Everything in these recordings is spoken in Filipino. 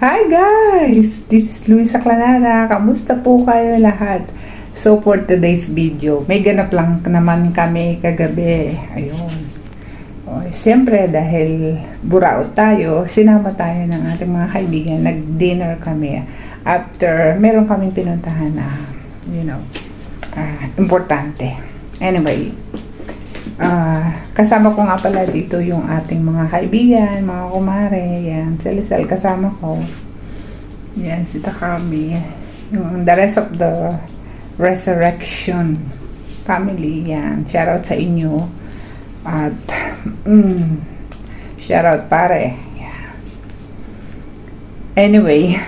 Hi guys! This is Luisa Clanada. Kamusta po kayo lahat? So for today's video, may ganap lang naman kami kagabi. Ayun. O, Siyempre dahil buraot tayo, sinama tayo ng ating mga kaibigan. Nag-dinner kami after meron kaming pinuntahan na, you know, ah, importante. Anyway, Ah, kasama ko nga pala dito yung ating mga kaibigan, mga kumare, yan, salisal kasama ko. Yan, si Takami. Yung the rest of the resurrection family, yan. Shout out sa inyo. At, mm, shout out pare. Yan. Anyway,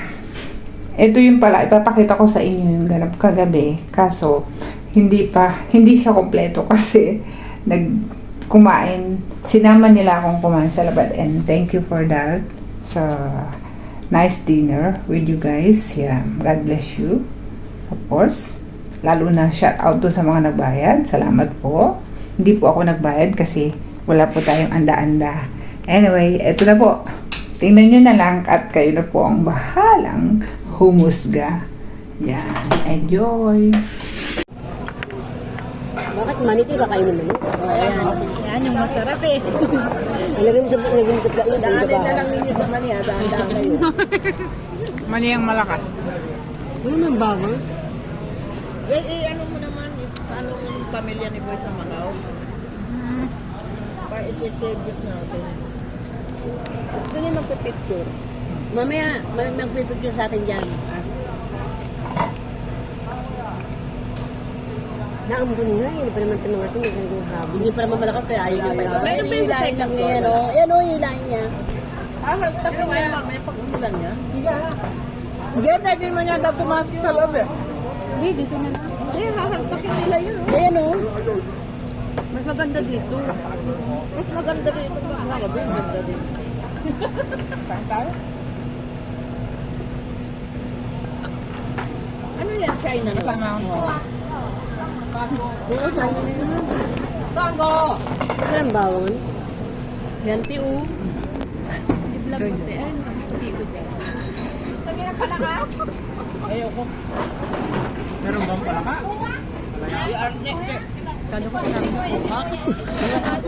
ito yung pala, ipapakita ko sa inyo yung ganap kagabi. Kaso, hindi pa, hindi siya kompleto kasi nag kumain, sinama nila akong kumain sa labad and thank you for that sa nice dinner with you guys. Yeah, God bless you. Of course. Lalo na shout out to sa mga nagbayad. Salamat po. Hindi po ako nagbayad kasi wala po tayong anda-anda. Anyway, eto na po. Tingnan nyo na lang at kayo na po ang bahalang humusga. Yan. Enjoy! Bakit maniti ba kayo naman? Ayan. Yan yung masarap eh. Ilagay mo sa ilagay mo sa. Daanin na lang ninyo sa mani ha. Daan-daan kayo. Mani ang malakas. Ano nang bawang? Eh, eh, ano mo naman, eh, paano yung pamilya ni Boy sa Macau? Pa iti-tribute natin. Doon yung magpipicture. Mamaya, may magpipicture sa atin dyan. Naambo nila, yun pa naman ito mga ito, may ganyan habo. Hindi pa naman malakas, kaya ayaw niya pa. Meron pa yung second lang niya, floor. no? Ayan o, hilahin niya. Ah, tapos may mamaya pag ulan yan. Hindi, pwede mo niya daw pumasok sa loob eh. Eh, haharpakin nila yun. oh. Ayan o. Mas maganda dito. Mas maganda rin ito. Maganda maganda rin. Ano yan, China na? Oo, tayo na yun. Sango! Ano ang bawang? Yan, tiyo. Ayoko. Meron bang palaka? Kano ko sinabi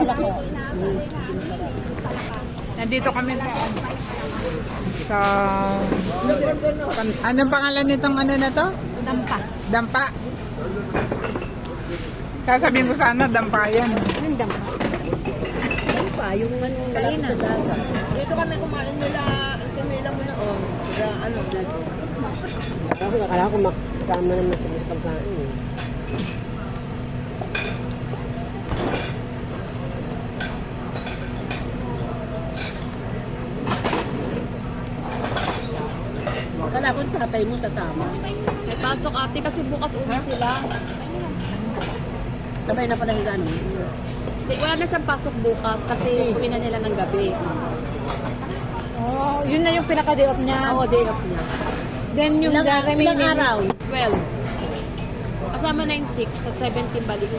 na po, Nandito kami sa sa pan- anong pangalan nitong ano na to? Dampa. Dampa. Sasabihin ko sana dampa yan. Anong dama? Ano pa? Yung ano, malapit sa dagat. Dito kami kumain nila, Camila mo na on. Sa ano, dito. Ako nakala ko makasama naman sa mga pagkain. eh. Akala ko yung tatay mo sasama. May pasok ate kasi bukas uwi sila. Sabay na pala ano. Di, wala na siyang pasok bukas kasi uwi na nila ng gabi. Oh, yun na yung pinaka-day off niya. Oo, day off niya. Then yung Ilang, the ilang remaining araw? 12. Kasama na yung 6 at 17 balik.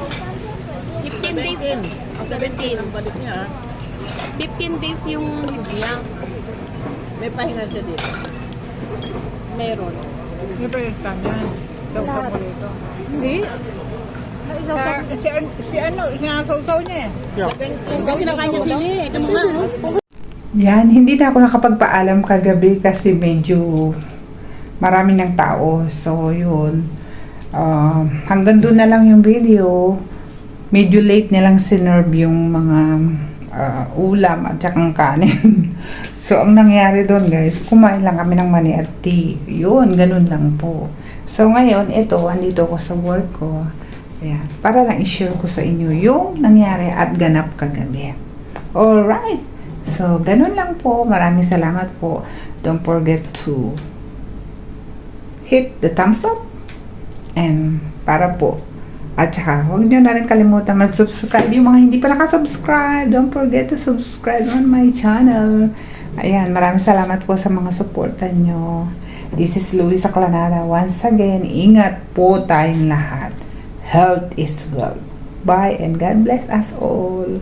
15 days. 17. Oh, 17 ang 17. balik niya. ha? 15 days yung leave niya. May pahinga siya dito. Meron. Ano pa yung stand yan? Sausaw ko dito. Hindi. Sa, si, si ano, sinasawsaw niya eh. Ikaw kinakain niya sili. Ito mga ano. Yan, hindi na ako nakapagpaalam kagabi kasi medyo marami ng tao. So, yun. Um, hanggang doon na lang yung video. Medyo late nilang sinerve yung mga ah, ulam at saka kanin. so, ang nangyari doon guys, kumain lang kami ng mani at tea. Yun, ganun lang po. So, ngayon, ito, andito ako sa work ko. Ayan, para lang i-share ko sa inyo yung nangyari at ganap kagabi. Alright. So, ganun lang po. Maraming salamat po. Don't forget to hit the thumbs up. And para po. At saka, huwag nyo na rin kalimutan mag-subscribe. Yung mga hindi pa nakasubscribe, don't forget to subscribe on my channel. Ayan, maraming salamat po sa mga suporta nyo. This is Luisa Clanada. Once again, ingat po tayong lahat. Health is wealth. Bye and God bless us all.